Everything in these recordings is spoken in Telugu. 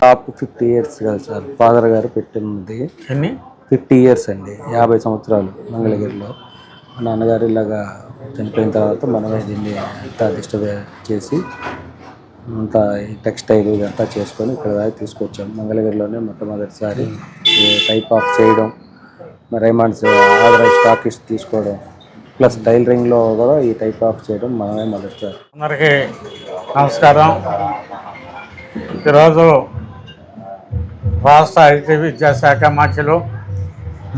టాప్ ఫిఫ్టీ ఇయర్స్ కదా సార్ ఫాదర్ గారు పెట్టినది ఎన్ని? ఫిఫ్టీ ఇయర్స్ అండి. యాభై సంవత్సరాలు మంగళగిరిలో. మా నాన్నగారు ఇలాగా చనిపోయిన తర్వాత మనమే దీన్ని అంతా డిస్టర్బ్ చేసి అంతా ఈ టెక్స్టైల్ ఇదంతా చేసుకొని ఇక్కడ దాకా తీసుకొచ్చాం. మంగళగిరిలోనే మొట్టమొదటిసారి టైప్ ఆఫ్ చేయడం రైమాండ్స్ ఆథరైజ్ స్టాకిస్ట్ తీసుకోవడం ప్లస్ టైలరింగ్లో కూడా ఈ టైప్ ఆఫ్ చేయడం మనమే మొదటిసారి. అందరికీ నమస్కారం. ఈరోజు రాష్ట్ర ఐటీ విద్యాశాఖ మంత్రులు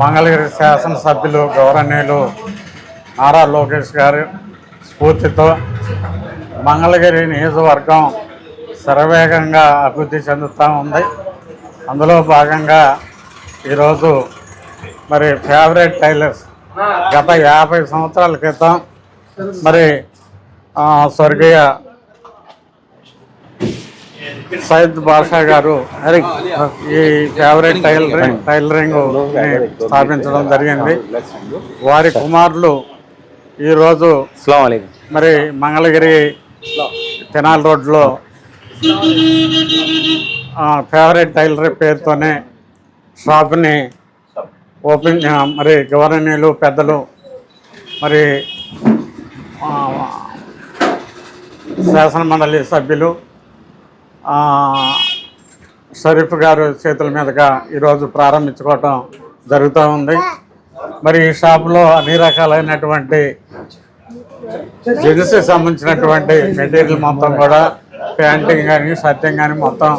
మంగళగిరి శాసనసభ్యులు గౌరవనీయులు నారా లోకేష్ గారి స్ఫూర్తితో మంగళగిరి నియోజకవర్గం శరవేగంగా అభివృద్ధి చెందుతూ ఉంది. అందులో భాగంగా ఈరోజు మరి ఫేవరెట్ టైలర్స్ గత యాభై సంవత్సరాల క్రితం మరి స్వర్గీయ సయ్యద్ బాషా గారు ఈ ఫేవరెట్ టైలరింగ్ టైలరింగ్ స్థాపించడం జరిగింది. వారి కుమారులు ఈరోజు మరి మంగళగిరి తెనాలి రోడ్లో ఫేవరెట్ టైలర్ పేరుతోనే షాప్ని ఓపెన్ మరి గవర్నీయులు పెద్దలు మరి ఆ, శాసన మండలి సభ్యులు షరీఫ్ గారు చేతుల మీదుగా ఈరోజు ప్రారంభించుకోవటం జరుగుతూ ఉంది. మరి ఈ షాపులో అన్ని రకాలైనటువంటి జెంట్స్కి సంబంధించినటువంటి మెటీరియల్ మొత్తం కూడా ప్యాంటింగ్ కానీ షర్టింగ్ కానీ మొత్తం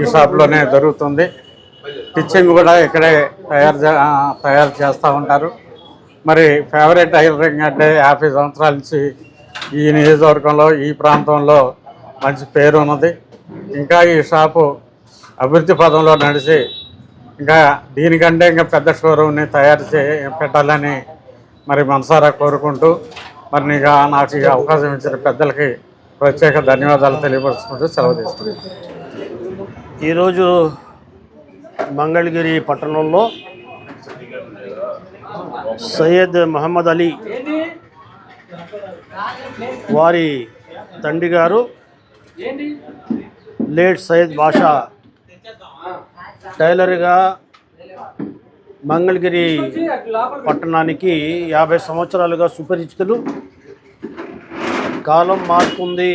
ఈ షాప్లోనే జరుగుతుంది. స్టిచ్చింగ్ కూడా ఇక్కడే తయారు చే- తయారు చేస్తూ ఉంటారు. మరి ఫేవరెట్ టైలరింగ్ అంటే యాభై సంవత్సరాల నుంచి ఈ నియోజకవర్గంలో ఈ ప్రాంతంలో మంచి పేరు ఉన్నది ఇంకా ఈ షాపు అభివృద్ధి పదంలో నడిచి ఇంకా దీనికంటే ఇంకా పెద్ద షోరూమ్ని తయారు చే పెట్టాలని మరి మనసారా కోరుకుంటూ మరి నీకు నాకు ఈ అవకాశం ఇచ్చిన పెద్దలకి ప్రత్యేక ధన్యవాదాలు తెలియపరుచుకుంటూ సెలవు తీసుకుంటాను ఈరోజు మంగళగిరి పట్టణంలో సయ్యద్ మహమ్మద్ అలీ వారి తండ్రి గారు లేట్ సయ్యద్ బాషా టైలర్గా మంగళగిరి పట్టణానికి యాభై సంవత్సరాలుగా సుపరిచితులు. కాలం మారుతుంది.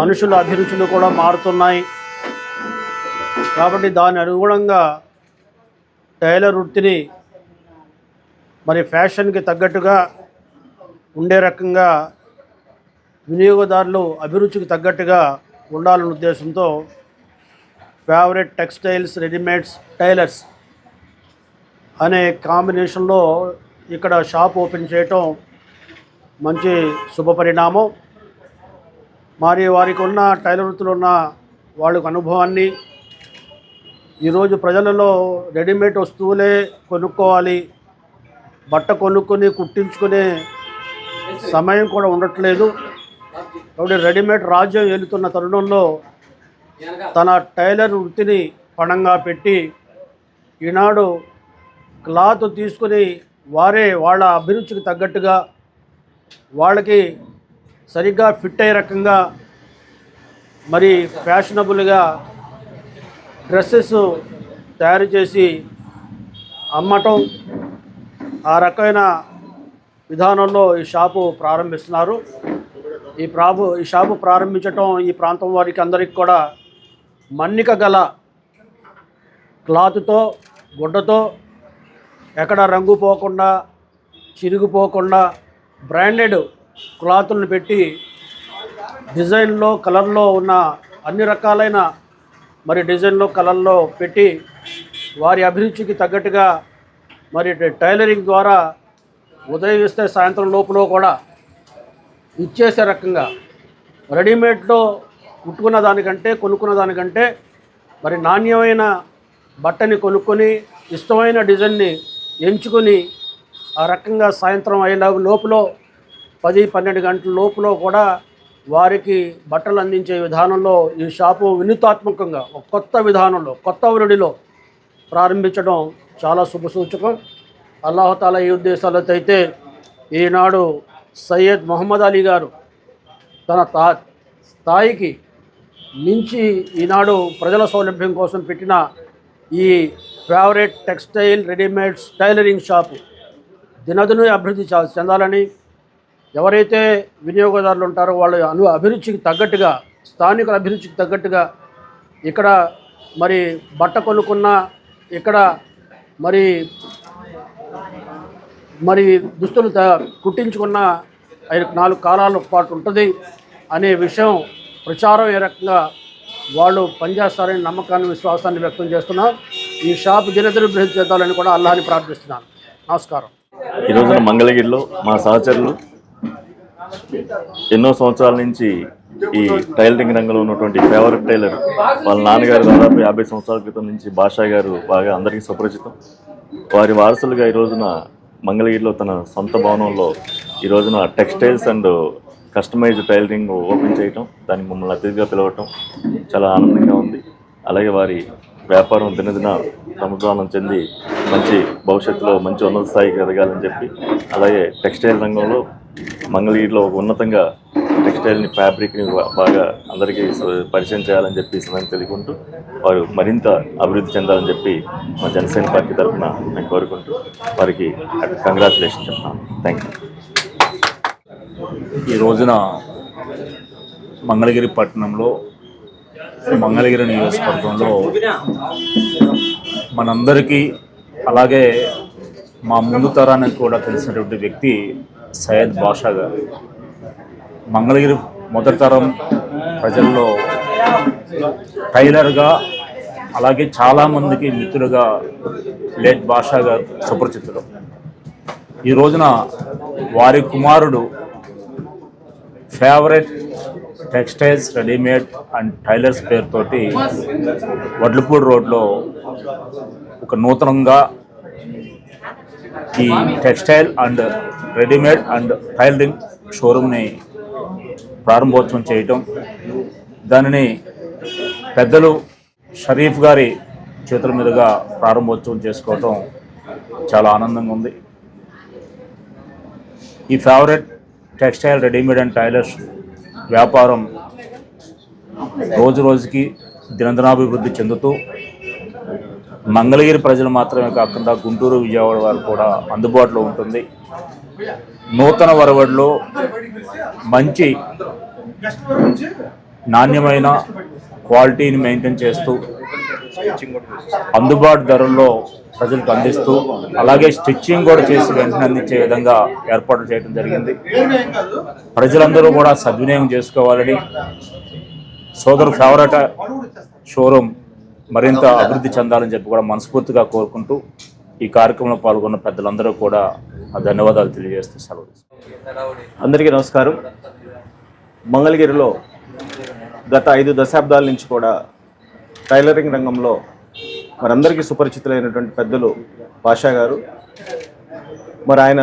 మనుషుల అభిరుచులు కూడా మారుతున్నాయి. కాబట్టి దాని అనుగుణంగా టైలర్ వృత్తిని మరి ఫ్యాషన్కి తగ్గట్టుగా ఉండే రకంగా వినియోగదారులు అభిరుచికి తగ్గట్టుగా ఉండాలనే ఉద్దేశంతో ఫేవరెట్ టెక్స్టైల్స్ రెడీమేడ్స్ టైలర్స్ అనే కాంబినేషన్లో ఇక్కడ షాప్ ఓపెన్ చేయటం మంచి శుభ పరిణామం. మరి వారికి ఉన్న టైలర్ వృత్తిలో ఉన్న వాళ్ళకు అనుభవాన్ని ఈరోజు ప్రజలలో రెడీమేడ్ వస్తువులే కొనుక్కోవాలి బట్ట కొనుక్కొని కుట్టించుకునే సమయం కూడా ఉండట్లేదు. కాబట్టి రెడీమేడ్ రాజ్యం ఏలుతున్న తరుణంలో తన టైలర్ వృత్తిని పణంగా పెట్టి ఈనాడు క్లాత్ తీసుకుని వారే వాళ్ళ అభిరుచికి తగ్గట్టుగా వాళ్ళకి సరిగ్గా ఫిట్ అయ్యే రకంగా మరి ఫ్యాషనబుల్గా డ్రెస్సెస్ తయారు చేసి అమ్మటం ఆ రకమైన విధానంలో ఈ షాపు ప్రారంభిస్తున్నారు. ఈ ప్రాపు ఈ షాపు ప్రారంభించటం ఈ ప్రాంతం వారికి అందరికి కూడా మన్నిక గల క్లాత్తో గుడ్డతో ఎక్కడ రంగు పోకుండా చిరిగిపోకుండా బ్రాండెడ్ క్లాతులను పెట్టి డిజైన్లో కలర్లో ఉన్న అన్ని రకాలైన మరి డిజైన్లో కలర్లో పెట్టి వారి అభిరుచికి తగ్గట్టుగా మరి టైలరింగ్ ద్వారా ఉదయం ఇస్తే సాయంత్రం లోపల కూడా ఇచ్చేసే రకంగా రెడీమేడ్లో కుట్టుకున్న దానికంటే కొనుక్కున్న దానికంటే మరి నాణ్యమైన బట్టని కొనుక్కొని ఇష్టమైన డిజైన్ని ఎంచుకొని ఆ రకంగా సాయంత్రం అయ్యేలా లోపల పది పన్నెండు గంటల లోపల కూడా వారికి బట్టలు అందించే విధానంలో ఈ షాపు వినూతాత్మకంగా ఒక కొత్త విధానంలో కొత్త వరుడిలో ప్రారంభించడం చాలా శుభసూచకం. అల్లాహతాల ఈ ఉద్దేశాలతో అయితే ఈనాడు సయ్యద్ మొహమ్మద్ అలీ గారు తన తా స్థాయికి మించి ఈనాడు ప్రజల సౌలభ్యం కోసం పెట్టిన ఈ favourite textile readymades tailoring shop దినదిన అభివృద్ధి చెందాలని ఎవరైతే వినియోగదారులు ఉంటారో వాళ్ళ అను అభిరుచికి తగ్గట్టుగా స్థానికుల అభిరుచికి తగ్గట్టుగా ఇక్కడ మరి బట్ట కొనుక్కున్న ఇక్కడ మరి మరి దుస్తులు కుట్టించుకున్న ఐదు నాలుగు కాలాల పాటు ఉంటుంది అనే విషయం ప్రచారం ఏ రకంగా వాళ్ళు పనిచేస్తారని నమ్మకాన్ని విశ్వాసాన్ని వ్యక్తం చేస్తున్నాను ఈ షాప్ దినదిన చేద్దాలని కూడా అల్లాని ప్రార్థిస్తున్నాను. నమస్కారం. ఈ రోజున మంగళగిరిలో మా సహచరులు ఎన్నో సంవత్సరాల నుంచి ఈ టైలరింగ్ రంగంలో ఉన్నటువంటి ఫేవరెట్ టైలర్ వాళ్ళ నాన్నగారు దాదాపు యాభై సంవత్సరాల క్రితం నుంచి భాషా గారు బాగా అందరికీ సుపరిచితం. వారి వారసులుగా ఈ రోజున మంగళగిరిలో తన సొంత భవనంలో ఈ రోజున textiles and customised tailoring open చేయటం దానికి మమ్మల్ని అతిథిగా పిలవటం చాలా ఆనందంగా ఉంది. అలాగే వారి వ్యాపారం దినదిన సముద్రానం చెంది మంచి భవిష్యత్తులో మంచి ఉన్నత స్థాయికి ఎదగాలని చెప్పి అలాగే టెక్స్టైల్ రంగంలో మంగళగిరిలో ఒక ఉన్నతంగా టెక్స్టైల్ని ఫ్యాబ్రిక్ని బాగా అందరికీ పరిచయం చేయాలని చెప్పి ఈ సమయం తెలుసుకుంటూ వారు మరింత అభివృద్ధి చెందాలని చెప్పి మా జనసేన పార్టీ తరఫున మేము కోరుకుంటూ వారికి కంగ్రాచులేషన్ చెప్తాను. థ్యాంక్ యూ ఈ రోజున మంగళగిరి పట్టణంలో మంగళగిరి నియోజకవర్గంలో మనందరికీ అలాగే మా ముందు తరానికి కూడా తెలిసినటువంటి వ్యక్తి సయ్యద్ బాషా గారు. మంగళగిరి మొదటి తరం ప్రజల్లో టైలర్గా అలాగే చాలామందికి మిత్రులుగా లేట్ భాషా గారు సుపరిచితులు. ఈ రోజున వారి కుమారుడు favourite textiles readymade and tailors పేరుతోటి వడ్లపూడి రోడ్లో ఒక నూతనంగా ఈ textile and readymade and tailoring షోరూమ్ని ప్రారంభోత్సవం చేయటం దానిని పెద్దలు షరీఫ్ గారి చేతుల మీదుగా ప్రారంభోత్సవం చేసుకోవటం చాలా ఆనందంగా ఉంది. ఈ favourite textile readymade and tailors వ్యాపారం రోజు రోజుకి దినదినాభివృద్ధి చెందుతూ మంగళగిరి ప్రజలు మాత్రమే కాకుండా గుంటూరు విజయవాడ వారు కూడా అందుబాటులో ఉంటుంది. నూతన వరవడిలో మంచి నాణ్యమైన క్వాలిటీని మెయింటైన్ చేస్తూ అందుబాటు ధరల్లో ప్రజలకు అందిస్తూ అలాగే స్టిచ్చింగ్ కూడా చేసి వెంటనే అందించే విధంగా ఏర్పాట్లు చేయడం జరిగింది. ప్రజలందరూ కూడా సద్వినియోగం చేసుకోవాలని సోదరు ఫేవరెట్ షోరూమ్ మరింత అభివృద్ధి చెందాలని చెప్పి కూడా మనస్ఫూర్తిగా కోరుకుంటూ ఈ కార్యక్రమంలో పాల్గొన్న పెద్దలందరూ కూడా ధన్యవాదాలు తెలియజేస్తూ సెలవు అందరికీ నమస్కారం. మంగళగిరిలో గత ఐదు దశాబ్దాల నుంచి కూడా టైలరింగ్ రంగంలో మరందరికీ సుపరిచితులైనటువంటి పెద్దలు పాషా గారు మరి ఆయన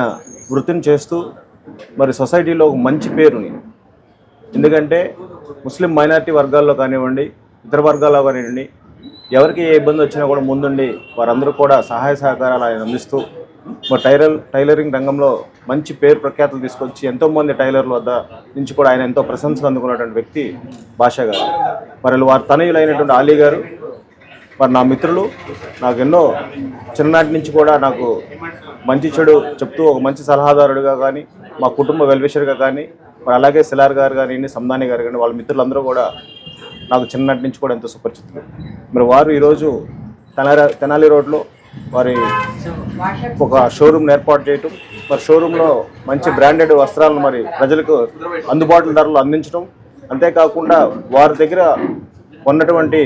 వృత్తిని చేస్తూ మరి సొసైటీలో ఒక మంచి పేరుని ఎందుకంటే ముస్లిం మైనారిటీ వర్గాల్లో కానివ్వండి ఇతర వర్గాల్లో కానివ్వండి ఎవరికి ఏ ఇబ్బంది వచ్చినా కూడా ముందుండి వారందరూ కూడా సహాయ సహకారాలు ఆయన అందిస్తూ మరి టైలర్ టైలరింగ్ రంగంలో మంచి పేరు ప్రఖ్యాతులు తీసుకొచ్చి ఎంతోమంది టైలర్ల వద్ద నుంచి కూడా ఆయన ఎంతో ప్రశంసలు అందుకున్నటువంటి వ్యక్తి భాషా గారు. మరి వారి తనయులైనటువంటి ఆలీ గారు మరి నా మిత్రులు నాకు ఎన్నో చిన్ననాటి నుంచి కూడా నాకు మంచి చెడు చెప్తూ ఒక మంచి సలహాదారుడిగా కానీ మా కుటుంబ వెల్విషర్గా కానీ మరి అలాగే సిలార్ గారు కానీ సందాని గారు కానీ వాళ్ళ మిత్రులందరూ కూడా నాకు చిన్నటి నుంచి కూడా ఎంతో సుపరిచితులు. మరి వారు ఈరోజు తెనాలి తెనాలి రోడ్లో వారి ఒక షోరూమ్ ఏర్పాటు చేయటం మరి షోరూంలో మంచి బ్రాండెడ్ వస్త్రాలను మరి ప్రజలకు అందుబాటులో ధరలు అందించడం అంతేకాకుండా వారి దగ్గర ఉన్నటువంటి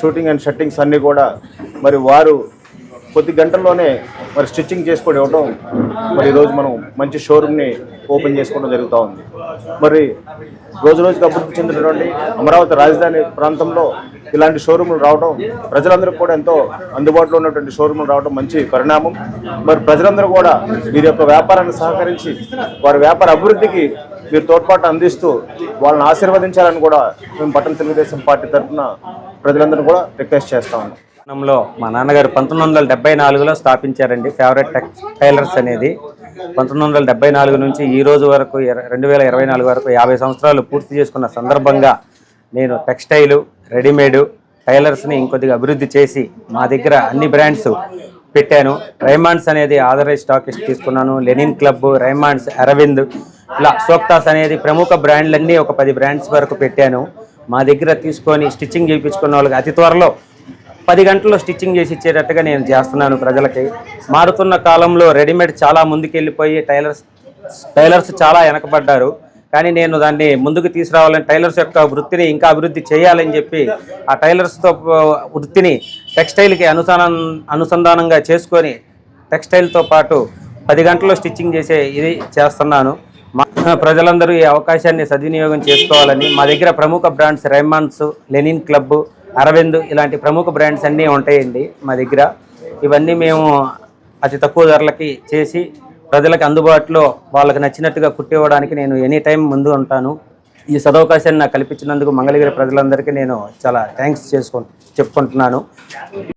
షూటింగ్ అండ్ షట్టింగ్స్ అన్నీ కూడా మరి వారు కొద్ది గంటల్లోనే మరి స్టిచ్చింగ్ చేసుకొని ఇవ్వడం మరి ఈరోజు మనం మంచి షోరూమ్ని ఓపెన్ చేసుకోవడం జరుగుతూ ఉంది. మరి రోజు రోజుకి అభివృద్ధి చెందినటువంటి అమరావతి రాజధాని ప్రాంతంలో ఇలాంటి షోరూములు రావడం ప్రజలందరికీ కూడా ఎంతో అందుబాటులో ఉన్నటువంటి షోరూమ్లు రావడం మంచి పరిణామం. మరి ప్రజలందరూ కూడా వీరి యొక్క వ్యాపారాన్ని సహకరించి వారి వ్యాపార అభివృద్ధికి మీరు తోడ్పాటు అందిస్తూ వాళ్ళని ఆశీర్వదించాలని కూడా మేము పట్టణ తెలుగుదేశం పార్టీ తరఫున ప్రజలందరూ కూడా రిక్వెస్ట్ చేస్తా ఉన్నాం. పట్టణంలో మా నాన్నగారు పంతొమ్మిది వందల డెబ్బై నాలుగులో స్థాపించారండి ఫేవరెట్ టెక్ టైలర్స్ అనేది. పంతొమ్మిది వందల డెబ్బై నాలుగు నుంచి ఈ రోజు వరకు రెండు వేల ఇరవై నాలుగు వరకు యాభై సంవత్సరాలు పూర్తి చేసుకున్న సందర్భంగా నేను టెక్స్టైలు రెడీమేడు టైలర్స్ని ఇంకొద్దిగా అభివృద్ధి చేసి మా దగ్గర అన్ని బ్రాండ్స్ పెట్టాను. రైమాండ్స్ అనేది ఆథరైజ్ స్టాకిస్ట్ తీసుకున్నాను. లెనిన్ క్లబ్ రైమాండ్స్ అరవింద్ ఇలా సోక్తాస్ అనేది ప్రముఖ బ్రాండ్లన్నీ ఒక పది బ్రాండ్స్ వరకు పెట్టాను. మా దగ్గర తీసుకొని స్టిచ్చింగ్ చేయించుకున్న వాళ్ళకి అతి త్వరలో పది గంటల్లో స్టిచ్చింగ్ చేసి ఇచ్చేటట్టుగా నేను చేస్తున్నాను ప్రజలకి. మారుతున్న కాలంలో రెడీమేడ్ చాలా ముందుకెళ్ళిపోయి టైలర్స్ టైలర్స్ చాలా వెనకబడ్డారు. కానీ నేను దాన్ని ముందుకు తీసుకురావాలని టైలర్స్ యొక్క వృత్తిని ఇంకా అభివృద్ధి చేయాలని చెప్పి ఆ టైలర్స్తో వృత్తిని టెక్స్టైల్కి అనుసంధానం అనుసంధానంగా చేసుకొని టెక్స్టైల్తో పాటు పది గంటల్లో స్టిచ్చింగ్ చేసే ఇది చేస్తున్నాను. మా ప్రజలందరూ ఈ అవకాశాన్ని సద్వినియోగం చేసుకోవాలని మా దగ్గర ప్రముఖ brands Raymond's linen club Arvind ఇలాంటి ప్రముఖ బ్రాండ్స్ అన్నీ ఉంటాయండి మా దగ్గర. ఇవన్నీ మేము అతి తక్కువ ధరలకి చేసి ప్రజలకు అందుబాటులో వాళ్ళకి నచ్చినట్టుగా కుట్టివ్వడానికి నేను ఎనీ టైం ముందు ఉంటాను. ఈ సదవకాశాన్ని నాకు కల్పించినందుకు మంగళగిరి ప్రజలందరికీ నేను చాలా థ్యాంక్స్ చేసుకు చెప్పుకుంటున్నాను.